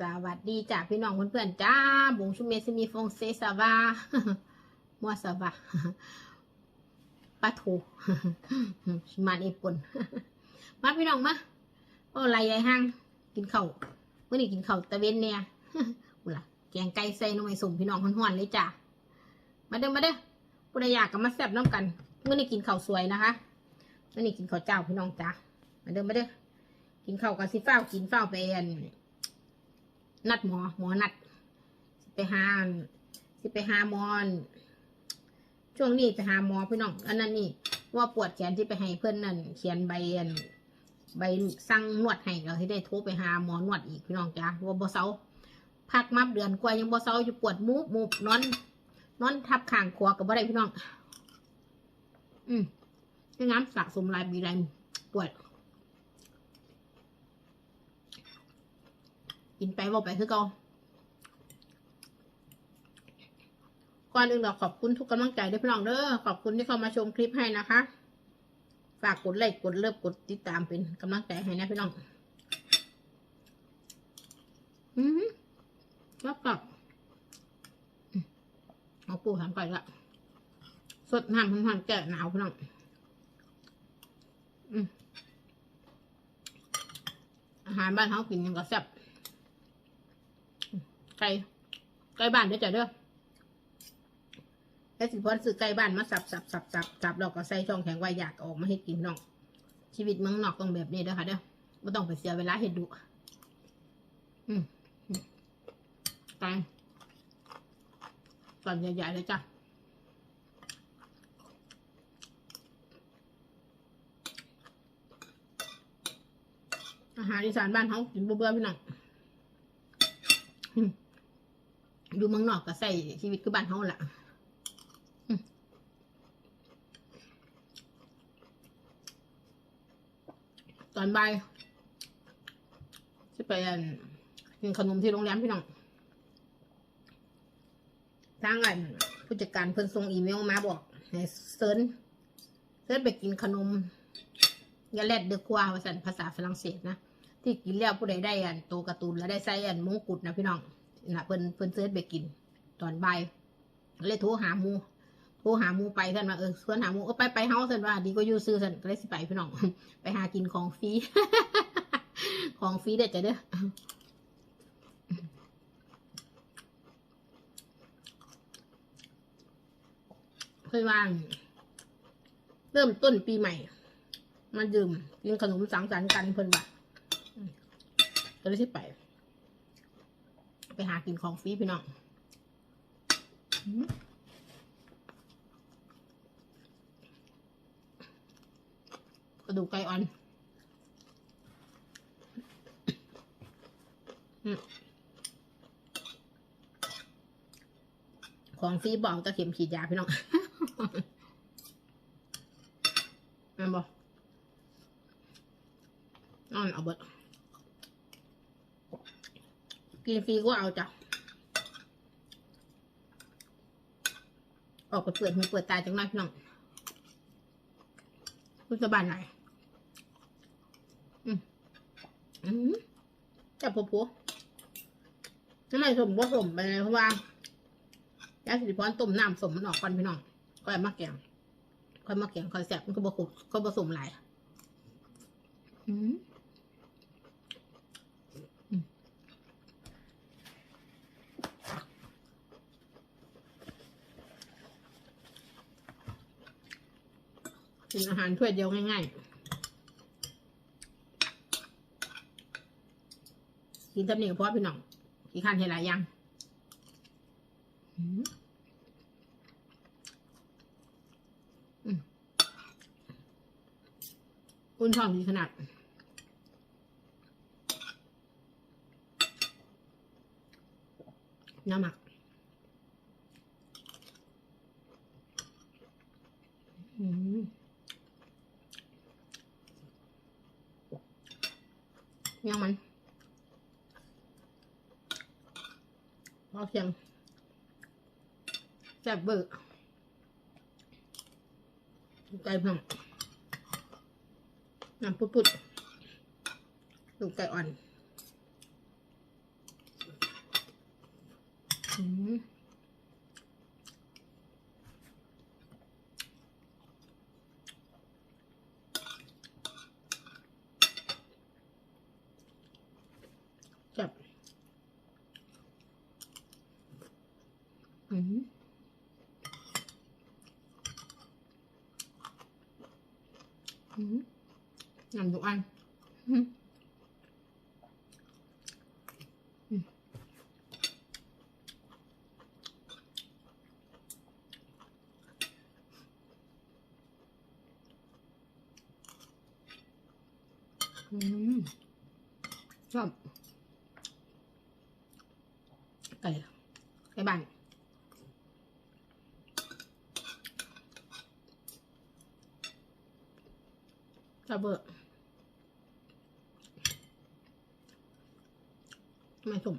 สวัสดีจ้าพี่น้องเพื่อนๆจ้าบุงชุเมซิมีฟงเซสวามัวสวาปลาทูมันอีปุ่นมาพี่น้องมาโอ้ไรใหญ่ห้างกินข้าวเมื่อนี้กินข้าวตะเวนเนี่ยอุล่ะแกงไก่ใส่น้ำไม้สุ่มพี่น้องห่อนๆเลยจ้ามาเด้อมาเด้อผู้ใดอยากก็มาแซ่บน้ำกันเมื่อนี้กินข้าวสวยนะคะเมื่อนี้กินข้าวเจ้าพี่น้องจ้ามาเด้อมาเด้อกินข้าวกับสิฟ้าวกินฟ้าวไปอัน นัดหมอ หมอนัดสิไปหาสิไปหาหมอนช่วงนี้ไปหาหมอพี่น้องอันนั้นนี่ว่าปวดแขนที่ไปให้เพื่อนนั่นเขียนใบอันใบสั่งนวดให้เราที่ได้โทรไปหาหมอนวดอีกพี่น้องจ้าว่าบ่เซาพักมับเดือนกว่ายังบ่เซาอยู่ปวดมูบมูบนอนนอนทับข้างขวากับบ่ได้พี่น้อง อืมงั้นสะสมลายบีหลายปวด กินไปบอกไปคือเก่าก่อนอื่นเราขอบคุณทุกกำลังใจด้วยพี่น้องเด้อขอบคุณที่เข้ามาชมคลิปให้นะคะ ฝากกดไลค์กดเลิฟกดติดตามเป็นกำลังใจให้นะพี่น้อง อืมแล้วกับเอาปูทำไปละสดน้ำพันแก่หนาวพี่น้องอืมอาหารบ้านเขากินยังก็แซ่บ ไก่ไก่บ้านเด้อจ้ะเด้อแล้วสิพอนซื้อไก่บ้านมาสับสับสับสับสับแล้วก็ใส่ช่องแข็งไว้อยากออกมาให้กินน้อง ชีวิตเมืองนอกต้องแบบนี้เด้อค่ะเด้อไม่ต้องไปเสียเวลาเห็ดดุอืมอืมไก่ตอนใหญ่ๆเลยจ้ะอาหารอีสานบ้านเขากินเบื่อๆพี่น้อง อยู่เมืองนอกก็ใส่ชีวิตคือบ้านเฮาล่ะตอนบ่ายจะไปอันกินขนมที่โรงแรมพี่น้องทางอันผู้จัดการเพิ่นส่งอีเมลมาบอกให้เซิร์นเซิร์นไปกินขนมยาแลดเดอควาภาษาภาษาฝรั่งเศสนะ ที่กินแล้วผู้ใดได้อันโตวการ์ตูนแล้วได้ใส่อันมงกุฎนะพี่น้อง นะเพิ่นเพิ่นเซิร์ชไปกิน ตอนบ่ายเลยโทรหาหมูโทรหาหมูไปท่านว่าเออเพื่อนหาหมูเออไปไปเฮาท่านว่าดีก็อยู่ซื้อท่านก็เลยสิไปพี่น้องไปหากินของฟรีของฟรีเด็ดจะเด้อเพื่อนว่าง เริ่มต้นปีใหม่ มาดื่มกินขนมสังสรรค์กันเพิ่นว่าอืมก็เลยสิไป ไปหากินของฟรีพี่น้องกระดูกไก่อ่อนของฟรีบอกตะเข็มฉีดยาพี่น้องนั่บอกนั่นเอาเบิด กินฟรีก็เอาจ้ะ ออกไปเปิดหูเปิดตาจังหน่อยพี่น้องคุณสบายไหนอืมอืมจับผัวผัวทำไมสมว่าสมไปเลยเพราะว่ายาสิริพรต้มน้ำสมมันออกก่อนพี่น้องค่อยมาแกงค่อยมาแกงค่อยแซ่บมันก็บะขุก็ผสมหลายอืม กินอาหารถ้วยเดียวง่ายๆ กินทำนี่ก็เพราะพี่น้องกินขั้นให้หลายอย่างอุ่นช่องดีขนาดน้ำหมัก ยังมันเอาเสียงแซ่บเบอร์ไก่พังน้ำปุดปุดลูกไก่อ่อน อืม อืมงามทุกอันอืมอืมอืมชอบไก่ไก่บ้านก ระเบอะไม่สม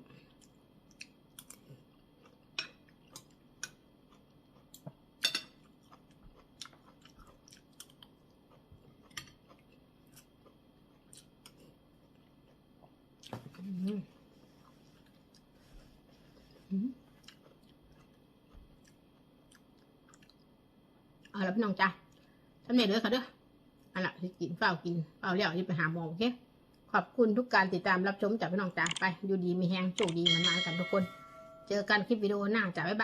อืมอืมเอาละพี่น้องจ้ะสำเร็จเลยค่ะเด้อ อันละที่กินเปล่ากินเปล่าแล้วที่ไปหาหมอโอเคขอบคุณทุกการติดตามรับชมจากพี่น้องจ้าไป อยู่ดีมีแฮงโชคดีมันมากันทุกคน เจอกันคลิปวิดีโอหน้าจ้าบ๊ายบาย